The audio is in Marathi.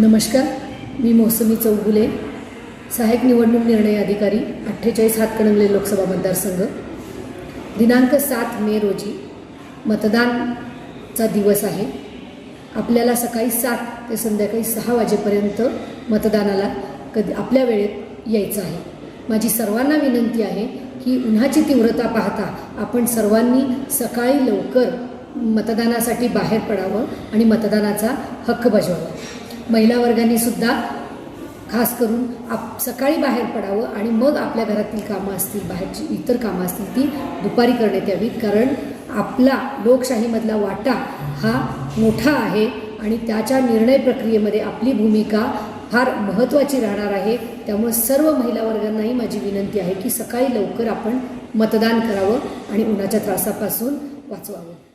नमस्कार मी मोसमी चौगुले सहाय्यक निवडणूक निर्णय अधिकारी अठ्ठेचाळीस हातकणंगले लोकसभा मतदारसंघ. दिनांक सात मे रोजी मतदानचा दिवस आहे. आपल्याला सकाळी सात ते संध्याकाळी सहा वाजेपर्यंत मतदानाला कधी आपल्या वेळेत यायचं आहे. माझी सर्वांना विनंती आहे की उन्हाची तीव्रता पाहता आपण सर्वांनी सकाळी लवकर मतदानासाठी बाहेर पडावं आणि मतदानाचा हक्क बजावावा. महिला वर्गाने सुद्धा खास करून आप सकाळी बाहेर पडावं आणि मग आपल्या घरातील कामं असतील बाहेरची इतर कामं असतील ती दुपारी करण्यात यावीत. कारण आपला लोकशाहीमधला वाटा हा मोठा आहे आणि त्याच्या निर्णय प्रक्रियेमध्ये आपली भूमिका फार महत्त्वाची राहणार आहे. त्यामुळे सर्व महिला वर्गांनाही माझी विनंती आहे की सकाळी लवकर आपण मतदान करावं आणि उन्हाच्या त्रासापासून वाचवावं.